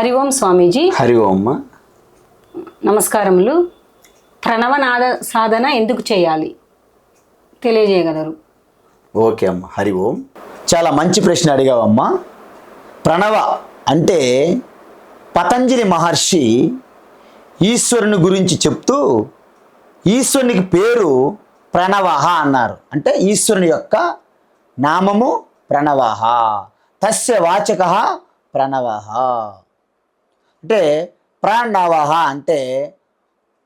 హరి ఓం స్వామీజీ. హరి ఓమ్మ నమస్కారములు. ప్రణవనాద సాధన ఎందుకు చేయాలి? తెలియజేయగలరు. ఓకే అమ్మ హరి ఓం చాలా మంచి ప్రశ్న అడిగావమ్మా. ప్రణవ అంటే పతంజలి మహర్షి ఈశ్వరుని గురించి చెప్తూ ఈశ్వరునికి పేరు ప్రణవహ అన్నారు. అంటే ఈశ్వరుని యొక్క నామము ప్రణవహ. తస్య వాచక ప్రణవహ. అంటే ప్రణవహ అంటే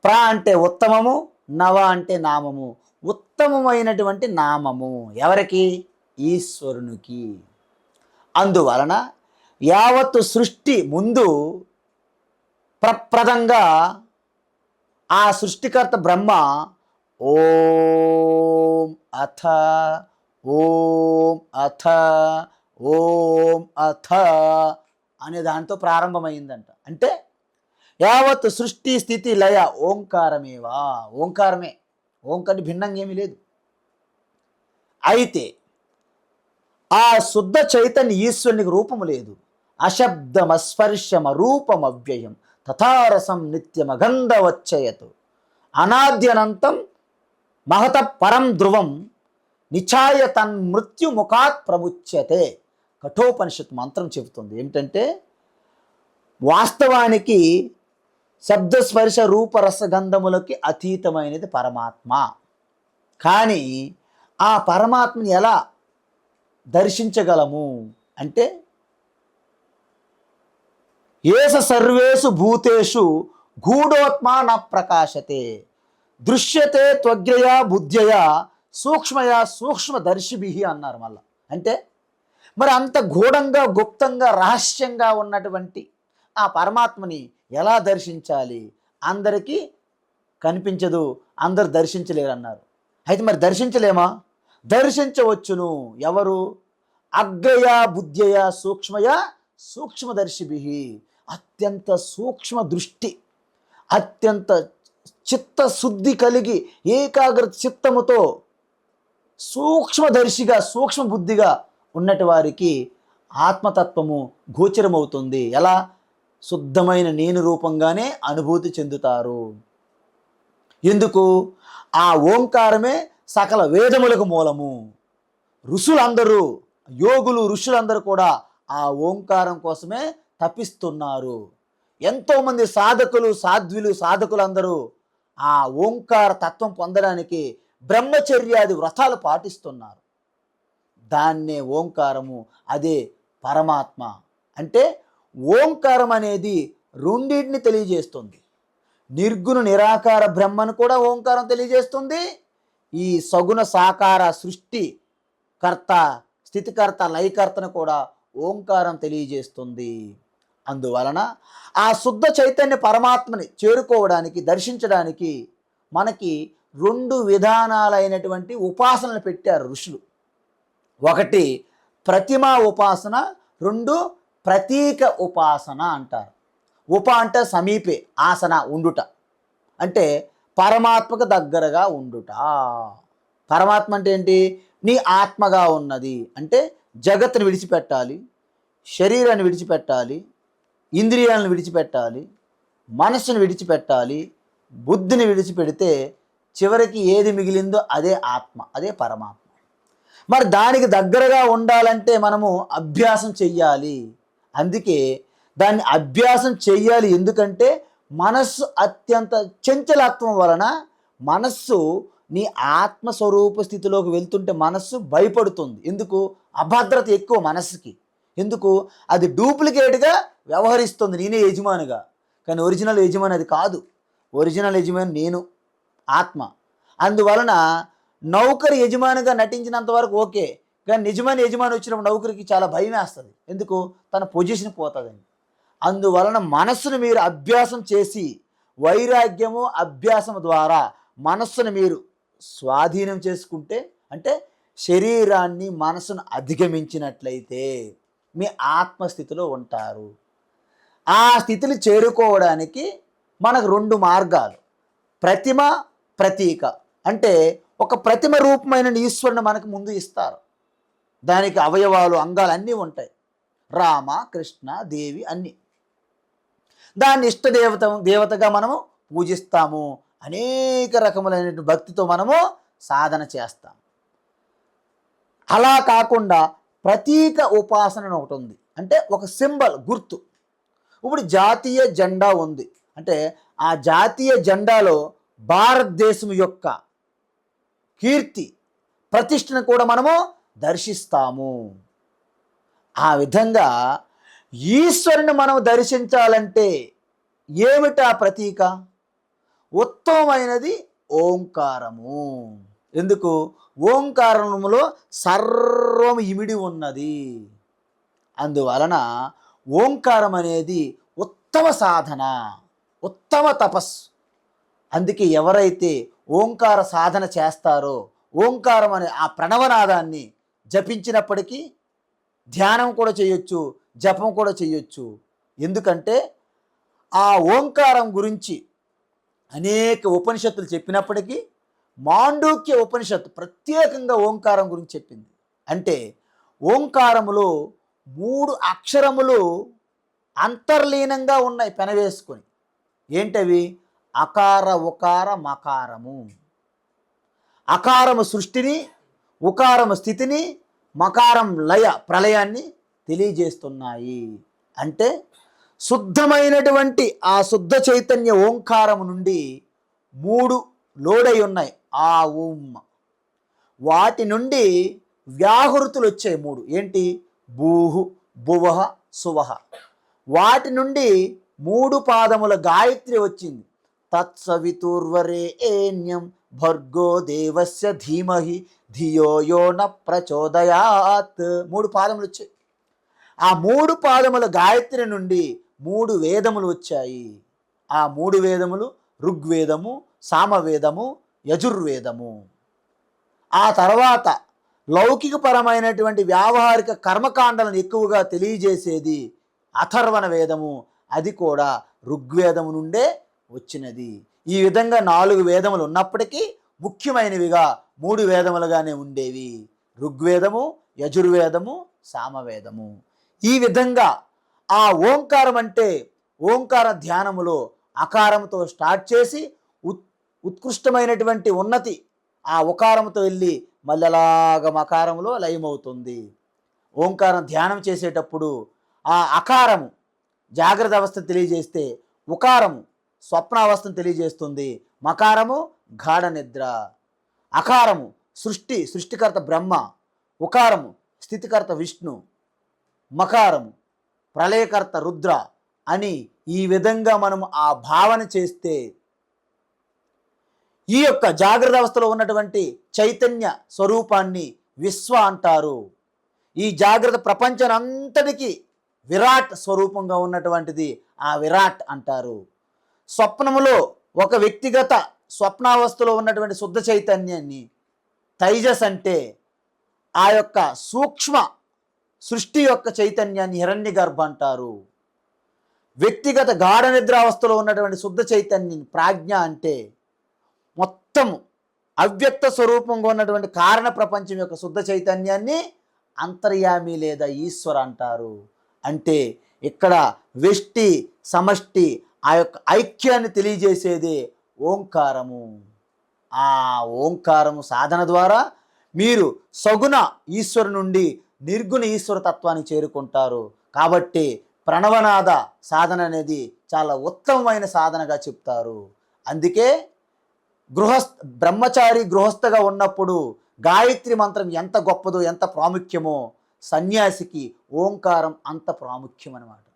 ప్రా అంటే ఉత్తమము నవ అంటే నామము. ఉత్తమమైనటువంటి నామము ఎవరికి? ఈశ్వరునికి. అందువలన యావత్తు సృష్టి ముందు ప్రప్రదంగా ఆ సృష్టికర్త బ్రహ్మ ఓం అథ ఓం అథ ఓం అథ అనే దాంతో ప్రారంభమైందంట. అంటే యావత్ సృష్టి స్థితి లయ ఓంకారమేవా? ఓంకారమే. ఓంకారం భిన్నంగా ఏమీ లేదు. అయితే ఆ శుద్ధ చైతన్య ఈశ్వరునికి రూపము లేదు. అశబ్దమస్పర్శమ రూపమవ్యయం తథారసం నిత్యమగంధవచ్చయతు అనాద్యనంతం మహత పరం ధ్రువం. నిచాయ తన్మృత్యుముఖాత్ ప్రముచ్యతే. కఠోపనిషత్ మంత్రం చెబుతుంది. ఏమిటంటే వాస్తవానికి శబ్దస్పర్శ రూపరసగంధములకి అతీతమైనది పరమాత్మ. కానీ ఆ పరమాత్మని ఎలా దర్శించగలము? అంటే ఏస సర్వేషు భూతేషు గూఢోత్మా న ప్రకాశతే. దృశ్యతే త్వగ్రయా బుద్ధ్యయా సూక్ష్మయా సూక్ష్మదర్శిభి అన్నారు మళ్ళా. అంటే మరి అంత గూఢంగా గుప్తంగా రహస్యంగా ఉన్నటువంటి ఆ పరమాత్మని ఎలా దర్శించాలి? అందరికీ కనిపించదు అందరు దర్శించలేరు అన్నారు అయితే మరి దర్శించలేమా? దర్శించవచ్చును ఎవరు? అగ్రయ బుద్ధయ సూక్ష్మయ సూక్ష్మదర్శిభి. అత్యంత సూక్ష్మ దృష్టి అత్యంత చిత్తశుద్ధి కలిగి ఏకాగ్ర చిత్తముతో సూక్ష్మదర్శిగా సూక్ష్మ బుద్ధిగా ఉన్నటి వారికి ఆత్మతత్వము గోచరమవుతుంది. ఎలా? శుద్ధమైన నేను రూపంగానే అనుభూతి చెందుతారు. ఎందుకు? ఆ ఓంకారమే సకల వేదములకు మూలము. ఋషులందరూ యోగులు ఋషులందరూ కూడా ఆ ఓంకారం కోసమే తప్పిస్తున్నారు ఎంతోమంది సాధకులు సాధ్వులు సాధకులందరూ ఆ ఓంకార తత్వం పొందడానికి బ్రహ్మచర్యాది వ్రతాలు పాటిస్తున్నారు. దాన్నే ఓంకారము అదే పరమాత్మ. అంటే ఓంకారం అనేది రెండింటిని తెలియజేస్తుంది. నిర్గుణ నిరాకార బ్రహ్మను కూడా ఓంకారం తెలియజేస్తుంది. ఈ సగుణ సాకార సృష్టి కర్త స్థితికర్త లయకర్తను కూడా ఓంకారం తెలియజేస్తుంది. అందువలన ఆ శుద్ధ చైతన్య పరమాత్మని చేరుకోవడానికి దర్శించడానికి మనకి రెండు విధానాలైనటువంటి ఉపాసనలు పెట్టారు ఋషులు. ఒకటి ప్రతిమా ఉపాసన రెండు ప్రతీక ఉపాసన అంటారు. ఉప అంటే సమీపే ఆసన ఉండుట. అంటే పరమాత్మకు దగ్గరగా ఉండుట. పరమాత్మ అంటే ఏంటి? నీ ఆత్మగా ఉన్నది. అంటే జగత్తును విడిచిపెట్టాలి శరీరాన్ని విడిచిపెట్టాలి ఇంద్రియాలను విడిచిపెట్టాలి మనస్సును విడిచిపెట్టాలి బుద్ధిని విడిచిపెడితే చివరికి ఏది మిగిలిందో అదే ఆత్మ అదే పరమాత్మ. మరి దానికి దగ్గరగా ఉండాలంటే మనము అభ్యాసం చెయ్యాలి. అందుకే దాన్ని అభ్యాసం చెయ్యాలి ఎందుకంటే మనస్సు అత్యంత చంచలత్వం వలన మనస్సు నీ ఆత్మస్వరూప స్థితిలోకి వెళ్తుంటే మనస్సు భయపడుతుంది. ఎందుకు? అభద్రత ఎక్కువ మనస్సుకి. ఎందుకు? అది డూప్లికేట్గా వ్యవహరిస్తుంది నేనే యజమానిగా. కానీ ఒరిజినల్ యజమాని అది కాదు. ఒరిజినల్ యజమాని నేను ఆత్మ. అందువలన నౌకరి యజమానిగా నటించినంత వరకు ఓకే కానీ నిజమైన యజమాని వచ్చినప్పుడు నౌకరికి చాలా భయం వేస్తుంది. ఎందుకు? తన పొజిషన్ పోతుందని అందువలన మనస్సును మీరు అభ్యాసం చేసి వైరాగ్యము అభ్యాసం ద్వారా మనస్సును మీరు స్వాధీనం చేసుకుంటే అంటే శరీరాన్ని మనసును అధిగమించినట్లయితే మీ ఆత్మస్థితిలో ఉంటారు. ఆ స్థితిని చేరుకోవడానికి మనకు రెండు మార్గాలు. ప్రతిమ ప్రతీక. అంటే ఒక ప్రతిమ రూపమైన ఈశ్వరుని మనకు ముందు ఇస్తారు. దానికి అవయవాలు అంగాలు అన్నీ ఉంటాయి. రామ కృష్ణ దేవి అన్నీ. దాన్ని ఇష్ట దేవత దేవతగా మనము పూజిస్తాము. అనేక రకములైన భక్తితో మనము సాధన చేస్తాం అలా కాకుండా ప్రతీక ఉపాసన ఒకటి ఉంది. అంటే ఒక సింబల్ గుర్తు. ఇప్పుడు జాతీయ జెండా ఉంది. అంటే ఆ జాతీయ జెండాలో భారతదేశం యొక్క కీర్తి ప్రతిష్టను కూడా మనము దర్శిస్తాము. ఆ విధంగా ఈశ్వరుని మనం దర్శించాలంటే ఏమిటా ప్రతీక? ఉత్తమమైనది ఓంకారము. ఎందుకు? ఓంకారములో సర్వం ఇమిడి ఉన్నది. అందువలన ఓంకారం అనేది ఉత్తమ సాధన ఉత్తమ తపస్సు. అందుకే ఎవరైతే ఓంకార సాధన చేస్తారో ఓంకారం అనే ఆ ప్రణవనాదాన్ని జపించినప్పటికీ ధ్యానం కూడా చేయొచ్చు జపం కూడా చేయొచ్చు. ఎందుకంటే ఆ ఓంకారం గురించి అనేక ఉపనిషత్తులు చెప్పినప్పటికీ మాండూక్య ఉపనిషత్తు ప్రత్యేకంగా ఓంకారం గురించి చెప్పింది. అంటే ఓంకారములో మూడు అక్షరములు అంతర్లీనంగా ఉన్నాయి పెనవేసుకొని. ఏంటవి? అకార ఉకార మకారము. అకారము సృష్టిని ఉకారము స్థితిని మకారం లయ ప్రళయాన్ని తెలియజేస్తున్నాయి. అంటే శుద్ధమైనటువంటి ఆ శుద్ధ చైతన్య ఓంకారము నుండి మూడు లోడై ఉన్నాయి. ఆ ఉమ్ వాటి నుండి వ్యాహృతులు వచ్చాయి మూడు. ఏంటి? భూహు భువహ సువహ. వాటి నుండి మూడు పాదముల గాయత్రి వచ్చింది. తత్సవితుర్వరేణ్యం భర్గో దేవస్య ధీమహి ధియో యో న ప్రచోదయాత్. మూడు పాదములు వచ్చాయి. ఆ మూడు పాదముల గాయత్రి నుండి మూడు వేదములు వచ్చాయి. ఆ మూడు వేదములు ఋగ్వేదము సామవేదము యజుర్వేదము. ఆ తర్వాత లౌకికపరమైనటువంటి వ్యావహారిక కర్మకాండలను ఎక్కువగా తెలియజేసేది అథర్వణ వేదము అది కూడా ఋగ్వేదము నుండే వచ్చినది. ఈ విధంగా నాలుగు వేదములు ఉన్నప్పటికీ ముఖ్యమైనవిగా మూడు వేదములుగానే ఉండేవి. ఋగ్వేదము యజుర్వేదము సామవేదము. ఈ విధంగా ఆ ఓంకారం అంటే ఓంకార ధ్యానములో అకారంతో స్టార్ట్ చేసి ఉత్ ఉత్కృష్టమైనటువంటి ఉన్నతి ఆ ఉకారంతో వెళ్ళి మళ్ళీ మకారంలో లయమవుతుంది. ఓంకారం ధ్యానం చేసేటప్పుడు ఆ అకారము జాగ్రత్త అవస్థ తెలియజేస్తే ఉకారము స్వప్నావస్థను తెలియజేస్తుంది. మకారము గాఢ నిద్ర. అకారము సృష్టి సృష్టికర్త బ్రహ్మ. ఉకారము స్థితికర్త విష్ణు. మకారము ప్రళయకర్త రుద్ర అని ఈ విధంగా మనం ఆ భావన చేస్తే ఈ యొక్క జాగ్రత్త అవస్థలో ఉన్నటువంటి చైతన్య స్వరూపాన్ని విశ్వ అంటారు. ఈ జాగ్రత్త ప్రపంచం అంతటికీ విరాట్ స్వరూపంగా ఉన్నటువంటిది ఆ విరాట్ అంటారు. స్వప్నములో ఒక వ్యక్తిగత స్వప్నావస్థలో ఉన్నటువంటి శుద్ధ చైతన్యాన్ని తైజస్ అంటే ఆ యొక్క సూక్ష్మ సృష్టి యొక్క చైతన్యాన్ని హిరణ్య గర్భ అంటారు. వ్యక్తిగత గాఢ నిద్రావస్థలో ఉన్నటువంటి శుద్ధ చైతన్యం ప్రాజ్ఞ అంటే మొత్తం అవ్యక్త స్వరూపంగా ఉన్నటువంటి కారణ ప్రపంచం యొక్క శుద్ధ చైతన్యాన్ని అంతర్యామి లేదా ఈశ్వర అంటారు. అంటే ఇక్కడ వెష్టి సమష్టి ఆ యొక్క ఐక్యాన్ని తెలియజేసేదే ఓంకారము. ఆ ఓంకారము సాధన ద్వారా మీరు సగుణ ఈశ్వరు నుండి నిర్గుణ ఈశ్వర తత్వాన్ని చేరుకుంటారు. కాబట్టి ప్రణవనాద సాధన అనేది చాలా ఉత్తమమైన సాధనగా చెప్తారు. అందుకే గృహస్థ బ్రహ్మచారి గృహస్థగా ఉన్నప్పుడు గాయత్రి మంత్రం ఎంత గొప్పదో ఎంత ప్రాముఖ్యమో సన్యాసికి ఓంకారం అంత ప్రాముఖ్యం అన్నమాట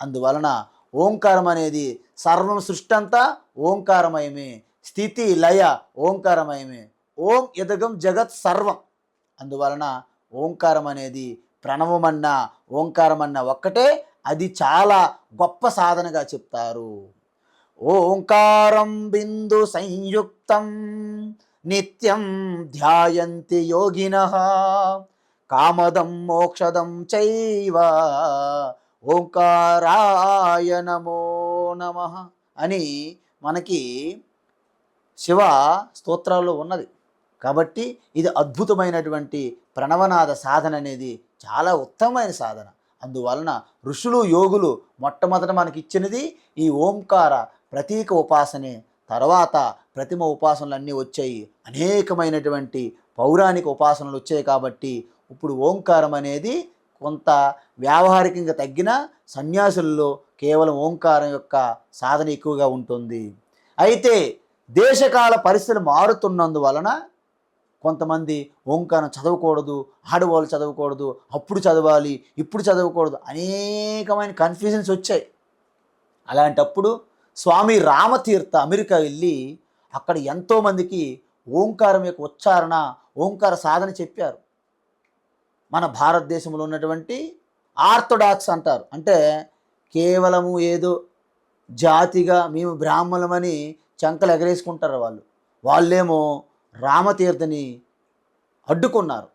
అందువలన ఓంకారం అనేది సర్వం సృష్టి అంతా ఓంకారమయమే. స్థితి లయ ఓంకారమయమే. ఓం ఎదగం జగత్ సర్వం. అందువలన ఓంకారం అనేది ప్రణవమన్న ఓంకారమన్న ఒక్కటే అది చాలా గొప్ప సాధనగా చెప్తారు. ఓంకారం బిందు సంయుక్తం నిత్యం ధ్యాయంతి యోగిన. కామదం మోక్షదం చైవ ఓంకారాయ నమో నమ అని మనకి శివ స్తోత్రాల్లో ఉన్నది. కాబట్టి ఇది అద్భుతమైనటువంటి ప్రణవనాద సాధన అనేది చాలా ఉత్తమమైన సాధన. అందువలన ఋషులు యోగులు మొట్టమొదట మనకి ఇచ్చినది ఈ ఓంకార ప్రతీక ఉపాసనే. తర్వాత ప్రతిమ ఉపాసనలు అన్నీ వచ్చాయి. అనేకమైనటువంటి పౌరాణిక ఉపాసనలు వచ్చాయి కాబట్టి ఇప్పుడు ఓంకారం అనేది కొంత వ్యావహారికంగా తగ్గిన సన్యాసుల్లో కేవలం ఓంకారం యొక్క సాధన ఎక్కువగా ఉంటుంది. అయితే దేశకాల పరిస్థితులు మారుతున్నందువలన కొంతమంది ఓంకారం చదవకూడదు ఆడవాళ్ళు చదవకూడదు అప్పుడు చదవాలి ఇప్పుడు చదవకూడదు అనేకమైన కన్ఫ్యూజన్స్ వచ్చాయి. అలాంటప్పుడు స్వామి రామతీర్థ అమెరికా వెళ్ళి అక్కడ ఎంతోమందికి ఓంకారం యొక్క ఉచ్చారణ ఓంకార సాధన చెప్పారు. మన భారతదేశంలో ఉన్నటువంటి ఆర్థోడాక్స్ అంటారు. అంటే కేవలము ఏదో జాతిగా మేము బ్రాహ్మణులమని చంకలు ఎగరేసుకుంటారు వాళ్ళు. వాళ్ళేమో రామతీర్థని అడ్డుకున్నారు.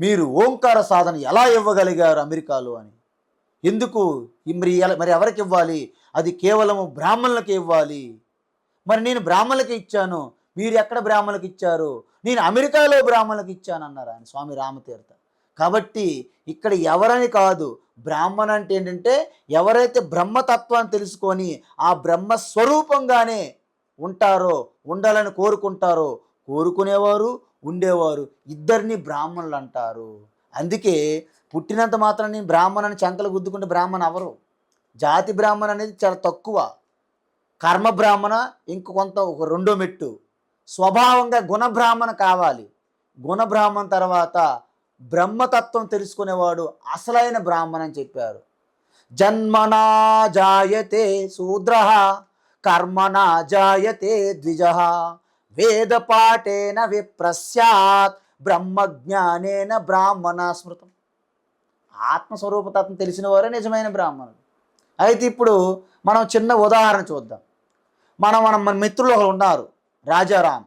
మీరు ఓంకార సాధన ఎలా ఇవ్వగలిగారు అమెరికాలో అని? ఎందుకు మరి ఎలా- మరి ఎవరికి ఇవ్వాలి? అది కేవలము బ్రాహ్మణులకి ఇవ్వాలి. మరి నేను బ్రాహ్మణులకి ఇచ్చాను. మీరు ఎక్కడ బ్రాహ్మణులకు ఇచ్చారు? నేను అమెరికాలో బ్రాహ్మణులకు ఇచ్చాను అన్నారు ఆయన స్వామి రామతీర్థ. కాబట్టి ఇక్కడ ఎవరని కాదు బ్రాహ్మణ అంటే ఏంటంటే ఎవరైతే బ్రహ్మతత్వాన్ని తెలుసుకొని ఆ బ్రహ్మ స్వరూపంగానే ఉంటారో ఉండాలని కోరుకుంటారో కోరుకునేవారు ఉండేవారు. ఇద్దరిని బ్రాహ్మణులు అంటారు. అందుకే పుట్టినంత మాత్రం నేను బ్రాహ్మణని చంకలు గుద్దుకుంటే బ్రాహ్మణ అవరు జాతి బ్రాహ్మణ అనేది చాలా తక్కువ. కర్మ బ్రాహ్మణ ఇంక కొంత ఒక రెండో మెట్టు. స్వభావంగా గుణ బ్రాహ్మణ కావాలి. గుణ బ్రాహ్మణ తర్వాత బ్రహ్మతత్వం తెలుసుకునేవాడు అసలైన బ్రాహ్మణ అని చెప్పారు. జన్మనా జాయతే శూద్ర కర్మనా జాయతే ద్విజ. వేద పాఠేన విప్రస్యాత్ బ్రహ్మజ్ఞానేన బ్రాహ్మణ స్మృతం. ఆత్మస్వరూపతత్వం తెలిసిన వారే నిజమైన బ్రాహ్మణుడు. అయితే ఇప్పుడు మనం చిన్న ఉదాహరణ చూద్దాం. మనం మనం మన మిత్రులు ఒకరు ఉన్నారు రాజారాం.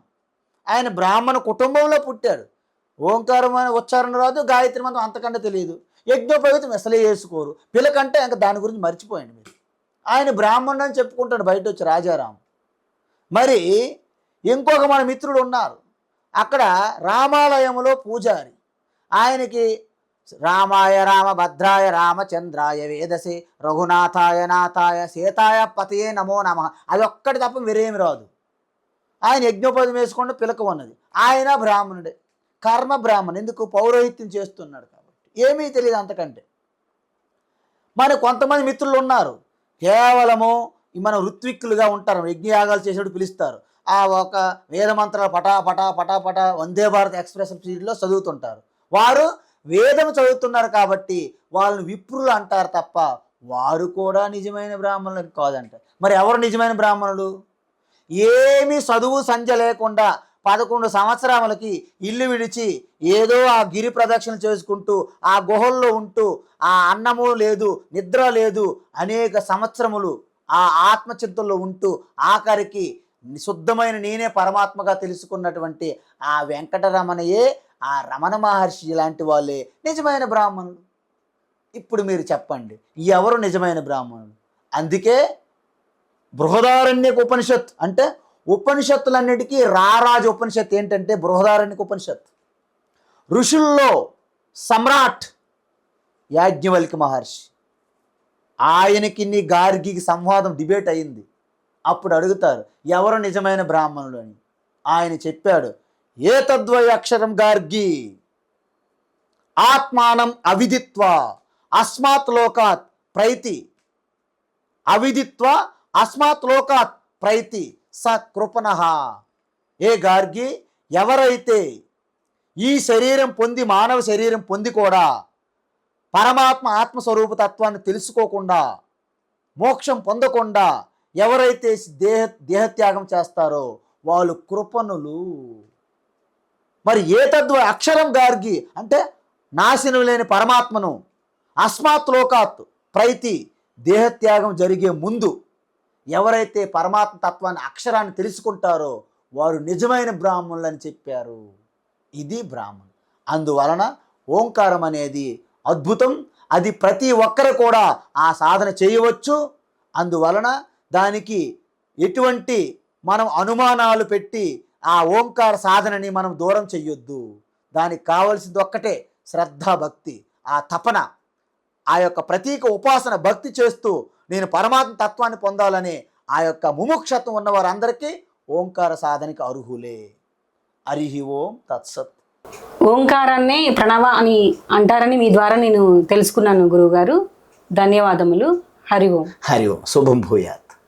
ఆయన బ్రాహ్మణ కుటుంబంలో పుట్టాడు. ఓంకారం అనే ఉచ్చారణ రాదు గాయత్రి మంత్రం అంతకంటే తెలియదు. యజ్ఞోపవితం అసలే వేసుకోరు పిల్లకంటే ఇంకా దాని గురించి మర్చిపోయండి మీరు. ఆయన బ్రాహ్మణుడు అని చెప్పుకుంటాడు బయట వచ్చి రాజారాం. మరి ఇంకొక మన మిత్రుడు ఉన్నారు. అక్కడ రామాలయంలో పూజారి. ఆయనకి రామాయ రామ భద్రాయ రామచంద్రాయ వేదసే రఘునాథాయ నాథాయ సీతాయ పతయే నమో నమ. అది ఒక్కటి తప్ప వేరేమి రాదు. ఆయన యజ్ఞోపదం వేసుకుంటే పిలక ఉన్నది ఆయన బ్రాహ్మణుడే. కర్మ బ్రాహ్మణ్ ఎందుకు పౌరోహిత్యం చేస్తున్నాడు కాబట్టి. ఏమీ తెలియదు అంతకంటే. మరి కొంతమంది మిత్రులు ఉన్నారు. కేవలము మన ఋత్విక్కులుగా ఉంటారు. యజ్ఞయాగాలు చేసేటప్పుడు పిలుస్తారు. ఆ ఒక వేదమంత్రాలు పటా పటా పటా పటా వందే భారత్ ఎక్స్ప్రెస్ స్పీడ్లో చదువుతుంటారు. వారు వేదం చదువుతున్నారు కాబట్టి వాళ్ళని విప్రులు అంటారు తప్ప వారు కూడా నిజమైన బ్రాహ్మణులకు కాదంట. మరి ఎవరు నిజమైన బ్రాహ్మణులు? ఏమి చదువు సంధ్య లేకుండా పదకొండు సంవత్సరాలకి ఇల్లు విడిచి ఏదో ఆ గిరి ప్రదక్షిణ చేసుకుంటూ ఆ గుహల్లో ఉంటూ ఆ అన్నము లేదు నిద్ర లేదు అనేక సంవత్సరములు ఆ ఆత్మచింతల్లో ఉంటూ ఆఖరికి శుద్ధమైన నేనే పరమాత్మగా తెలుసుకున్నటువంటి ఆ వెంకటరమణయే ఆ రమణ మహర్షి లాంటి వాళ్ళే నిజమైన బ్రాహ్మణులు. ఇప్పుడు మీరు చెప్పండి ఎవరు నిజమైన బ్రాహ్మణులు? అందుకే బృహదారణ్యక ఉపనిషత్ అంటే ఉపనిషత్తులన్నిటికీ రారాజు ఉపనిషత్ ఏంటంటే బృహదారణ్యక ఉపనిషత్ ఋషుల్లో సమ్రాట్ యాజ్ఞవల్కి మహర్షి. ఆయనకి నీ గార్గికి సంవాదం డిబేట్ అయింది. అప్పుడు అడుగుతారు ఎవరు నిజమైన బ్రాహ్మణుడు అని? ఆయన చెప్పాడు ఏ తద్వయ అక్షరం గార్గి. ఆత్మానం అవిదిత్వ అస్మాత్ లోకాత్ ప్రైతి. అవిదిత్వ అస్మాత్ లోకాత్ ప్రైతి. స కృపణ. ఏ గార్గి? ఎవరైతే ఈ శరీరం పొంది మానవ శరీరం పొంది కూడా పరమాత్మ ఆత్మస్వరూప తత్వాన్ని తెలుసుకోకుండా మోక్షం పొందకుండా ఎవరైతే దేహ దేహత్యాగం చేస్తారో వాళ్ళు కృపణులు. మరి ఏ తద్వ అక్షరం గార్గి అంటే నాశనం లేని పరమాత్మను అస్మాత్ లోకాత్ ప్రైతి దేహత్యాగం జరిగే ముందు ఎవరైతే పరమాత్మ తత్వాన్ని అక్షరాన్ని తెలుసుకుంటారో వారు నిజమైన బ్రాహ్మణులు అని చెప్పారు. ఇది బ్రాహ్మణ్ అందువలన ఓంకారం అనేది అద్భుతం. అది ప్రతి ఒక్కరు కూడా ఆ సాధన చేయవచ్చు. అందువలన దానికి ఎటువంటి మనం అనుమానాలు పెట్టి ఆ ఓంకార సాధనని మనం దూరం చెయ్యొద్దు. దానికి కావలసింది ఒక్కటే శ్రద్ధ భక్తి. ఆ తపన. ఆ యొక్క ప్రతీక ఉపాసన భక్తి చేస్తూ నేను పరమాత్మ తత్వాన్ని పొందాలని ఆ యొక్క ముముక్షత్వం ఉన్న వారందరికీ ఓంకార సాధనకి అర్హులే. హరిహి ఓం తత్సత్. ఓంకారాన్నే ప్రణవ అని అంటారని మీ ద్వారా నేను తెలుసుకున్నాను గురువుగారు. ధన్యవాదములు. హరి ఓం. హరి ఓం. శుభం భూయాత్.